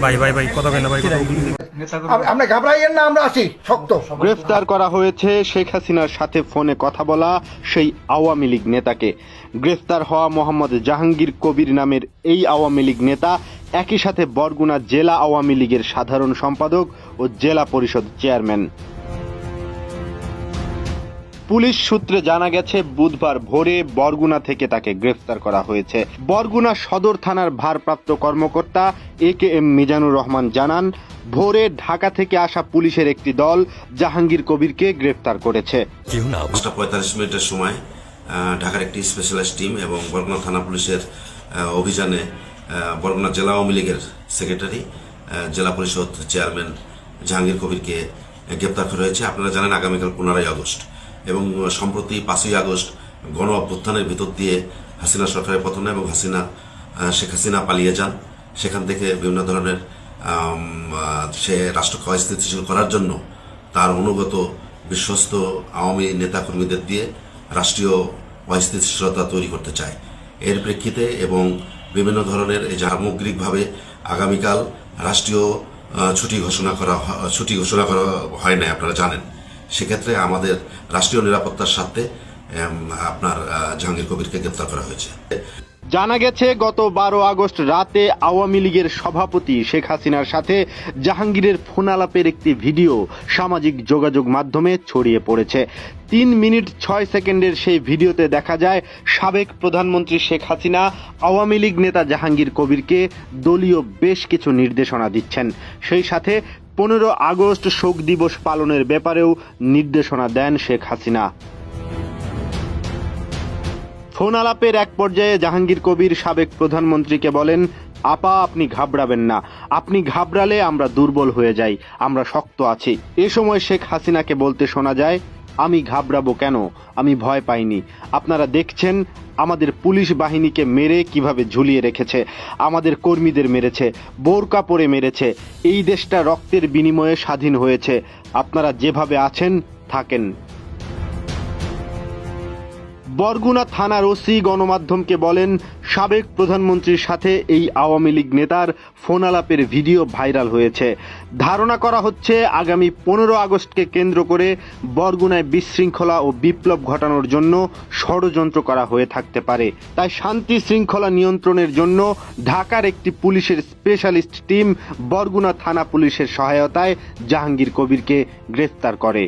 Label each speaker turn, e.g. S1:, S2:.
S1: ভাই ভাই ভাই কথা কেন ভাই কথা বলুন।
S2: আপ- আপনি ঘাবড়াইয়েন না আমরা আছি শক্ত।
S3: গ্রেফতার করা হয়েছে শেখ হাসিনার সাথে ফোনে কথা বলা সেই আওয়ামী লীগ নেতাকে। গ্রেফতার হওয়া মোহাম্মদ জাহাঙ্গীর কবির নামের এই আওয়ামী লীগ নেতা একই সাথে বরগুনা জেলা আওয়ামী লীগের সাধারণ সম্পাদক ও জেলা পরিষদ চেয়ারম্যান। পুলিশ সূত্রে জানা গেছে বুধবার ভোরে বরগুনা থেকে তাকে গ্রেফতার করা হয়েছে। বরগুনা সদর থানার ভারপ্রাপ্ত কর্মকর্তা A K M Mizanur Rahman জানান ভোরে ঢাকা থেকে আসা পুলিশের একটি দল জাহাঙ্গীর কবিরকে গ্রেফতার করেছে।
S4: পঁয়তাল্লিশ মিনিটের সময় ঢাকার একটি স্পেশালাইজড টিম এবং বরগুনা থানা পুলিশের অভিযানে বরগুনা জেলা আওয়ামী লীগের সেক্রেটারি জেলা পরিষদ চেয়ারম্যান জাহাঙ্গীর কবিরকে গ্রেপ্তার করা হয়েছে। আপনারা জানেন আগামীকাল পনেরোই আগস্ট। এবং সম্প্রতি পাঁচই আগস্ট গণ অভ্যুত্থানের ভিতর দিয়ে হাসিনা সরকারের পতন এবং হাসিনা শেখ হাসিনা পালিয়ে যান। সেখান থেকে বিভিন্ন ধরনের সে রাষ্ট্রকে অস্থিতিশীল করার জন্য তার অনুগত বিশ্বস্ত আওয়ামী নেতাকর্মীদের দিয়ে রাষ্ট্রীয় অস্থিতিশীলতা তৈরি করতে চায়। এর প্রেক্ষিতে এবং বিভিন্ন ধরনের এই সামগ্রিকভাবে আগামীকাল রাষ্ট্রীয় ছুটি ঘোষণা করা ছুটি ঘোষণা করা হয় না আপনারা জানেন। সেক্ষেত্রে আমাদের রাষ্ট্রীয় নিরাপত্তার স্বার্থে আপনার জাহাঙ্গীর কবিরকে গ্রেপ্তার করা হয়েছে।
S3: জানা গেছে, গত বারো আগস্ট রাতে আওয়ামী লীগের সভাপতি শেখ হাসিনার সাথে জাহাঙ্গীরের ফোনালাপের একটি ভিডিও সামাজিক যোগাযোগ মাধ্যমে ছড়িয়ে পড়েছে। তিন মিনিট ছয় সেকেন্ডের সেই ভিডিওতে দেখা যায়, সাবেক প্রধানমন্ত্রী শেখ হাসিনা, আওয়ামী লীগ নেতা জাহাঙ্গীর কবিরকে দলীয় বেশ কিছু নির্দেশনা দিচ্ছেন। সেই সাথে পনেরো আগস্ট শোক দিবস পালনের ব্যাপারেও নির্দেশনা দেন শেখ হাসিনা। ফোন আলাপের এক পর্যায়ে জাহাঙ্গীর কবির সাবেক প্রধানমন্ত্রীকে বলেন, আপা, আপনি ঘাবড়াবেন না। আপনি ঘাবড়ালে আমরা দুর্বল হয়ে যাই, আমরা শক্ত আছি। এ সময় শেখ হাসিনাকে বলতে শোনা যায়, আমি ঘাবড়াবো কেন? আমি ভয় পাইনি। আপনারা দেখছেন, আমাদের পুলিশ বাহিনীকে মেরে কীভাবে ঝুলিয়ে রেখেছে। আমাদের কর্মীদের মেরেছে, বোরকা পরে মেরেছে। এই দেশটা রক্তের বিনিময়ে স্বাধীন হয়েছে। আপনারা যেভাবে আছেন, থাকেন। বরগুনা থানার ওসি গণমাধ্যমকে বলেন, সাবেক প্রধানমন্ত্রীর সাথে এই আওয়ামী লীগ নেতার ফোন আলাপের ভিডিও ভাইরাল হয়েছে। ধারণা করা হচ্ছে, আগামী পনেরো আগস্টকে কেন্দ্র করে বরগুনায় বিশৃঙ্খলা ও বিপ্লব ঘটানোর জন্য ষড়যন্ত্র করা হয়ে থাকতে পারে। তাই শান্তি শৃঙ্খলা নিয়ন্ত্রণের জন্য ঢাকার একটি পুলিশের স্পেশালিস্ট টিম বরগুনা থানা পুলিশের সহায়তায় জাহাঙ্গীর কবিরকে গ্রেফতার করে।